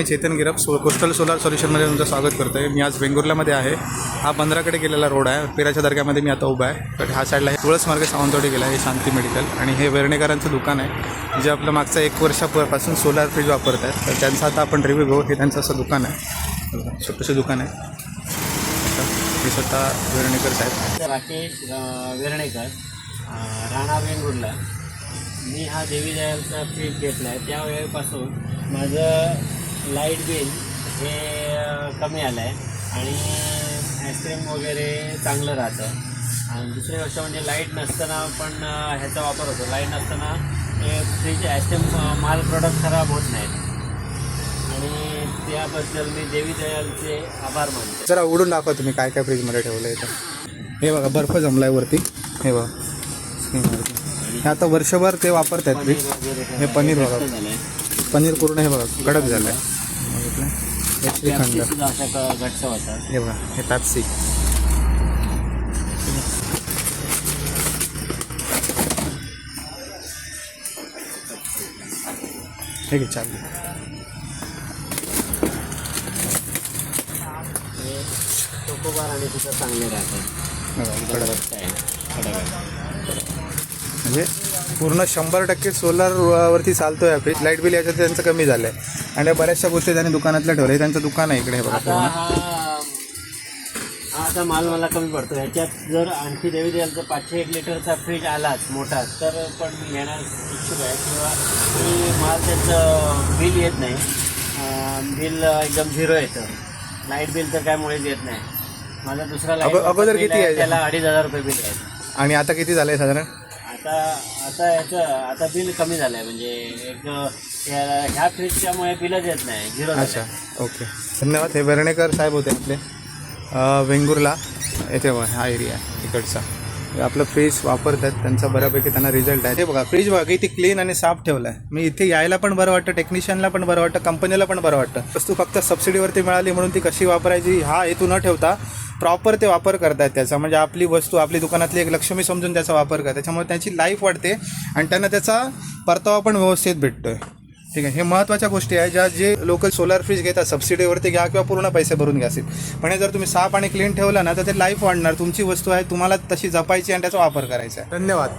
मी Chetan Girap so coastal solar सोल्युशनमध्ये तुमचं स्वागत करतो आहे मी आज वेंगुर्ल्यामध्ये आहे. हा बंदराकडे गेलेला रोड आहे. पेराच्या दर्ग्यामध्ये मी आता उभा आहे. तर ह्या साईडला हे तुळस मार्ग सावंतवाडी गेला आहे हे शांती मेडिकल. आणि हे वेरणेकरांचं दुकान आहे जे आपलं मागचं एक वर्षापासून सोलार फ्रीज वापरत आहेत. तर त्यांचा आता आपण रिव्ह्यू घेऊ. हे त्यांचं असं दुकान आहे. छोटंसं दुकान आहे. मी हे स्वतः वेरणेकर साहेब. राकेश वेरणेकर वेर्णेकर राणा वेंगुर्ला मी हा देवी दयालचा फ्रीज घेतला आहे. त्यावेळेपासून माझं लाइट बिल हे कमी आलं आहे आणि आईस्क्रीम वगैरे चांगलं राहतं. आणि दुसरी गोष्ट म्हणजे लाइट नसताना पण ह्याचा वापर होतो. लाइट नसताना हे फ्रीज आईस्क्रीम माल प्रोडक्ट खराब होत नाहीत. आणि त्याबद्दल मी देवी दयालचे आभार मानतो. जरा उडून दाखवा तुम्ही काय काय फ्रीजमध्ये ठेवलं आहे इथं. हे बघा बर्फ जमला आहे वरती. हे बघा. हे आता वर्षभर ते वापरत आहेत फ्रीज. हे पनीर बघा. पनीर पूर्ण हे बघा कडक झालं आहे बघितलं हे श्रीखंड. हे बघा हे पॅप्सी हे घे चालू. चोकोबार आणि सुद्धा चांगले राहतात. म्हणजे पूर्ण शंभर टक्के सोलार वरती चालतो आहे फ्रीज लाइट बिल याच्यात त्यांचं कमी झालं आहे आणि बऱ्याचशा गोष्टी त्यांनी दुकानातल्या ठेवल्या. त्यांचं दुकान आहे इकडे हे बघा आता हा हा माल मला कमी पडतो. ह्याच्यात जर आणखी देवी द्यायला पाचशे एक लिटरचा फ्रीज आलाच मोठा तर पण मी घेणार इच्छुक आहे. किंवा मी माल त्याचं बिल येत नाही. अं, बिल एकदम झिरो येतं. लाइट बिल तर काय मुळेच येत नाही. माझा दुसरा अगो- अगोदर किती आहे, आहे? त्याला अडीच हजार रुपये बिल आहे. आणि आता किती झालं आहे साधारण? आता आता याचं आता बिल कमी झालं आहे म्हणजे एक या- ह्या फ्रीजच्यामुळे बिलच येत नाही झिरो अच्छा ओके. धन्यवाद. हे बरणेकर साहेब होते आपले अ, वेंगुर्ला येथे बघा हा एरिया आहे इकडचा. आपलं फ्रीज वापरत आहेत त्यांचा बऱ्यापैकी त्यांना रिझल्ट आहे. ते बघा फ्रीज बघा इथे क्लीन आणि साफ ठेवलं आहे मी इथे यायला पण बरं वाटतं टेक्निशियनला पण बरं वाटतं कंपनीला पण बरं वाटतं. वस्तू फक्त सबसिडीवरती मिळाली म्हणून ती कशी वापरायची हा हेतू न ठेवता प्रॉपर ते वापर करतात त्याचा. म्हणजे आपली वस्तू आपली दुकानातली एक लक्ष्मी समजून त्याचा वापर करतात त्याच्यामुळे त्यांची लाईफ वाढते आणि त्यांना त्याचा परतावा पण व्यवस्थित भेटतोय. ठीक आहे. हे महत्त्वाच्या गोष्टी आहे ज्या जे लोकल सोलार फ्रीज घेतात सबसिडीवरती घ्या किंवा पूर्ण पैसे भरून घ्या पण जर तुम्ही साफ आणि क्लीन ठेवलं ना तर ते लाईफ वाढणार. तुमची वस्तू आहे तुम्हाला तशी जपायची आणि त्याचा वापर करायचा आहे. धन्यवाद.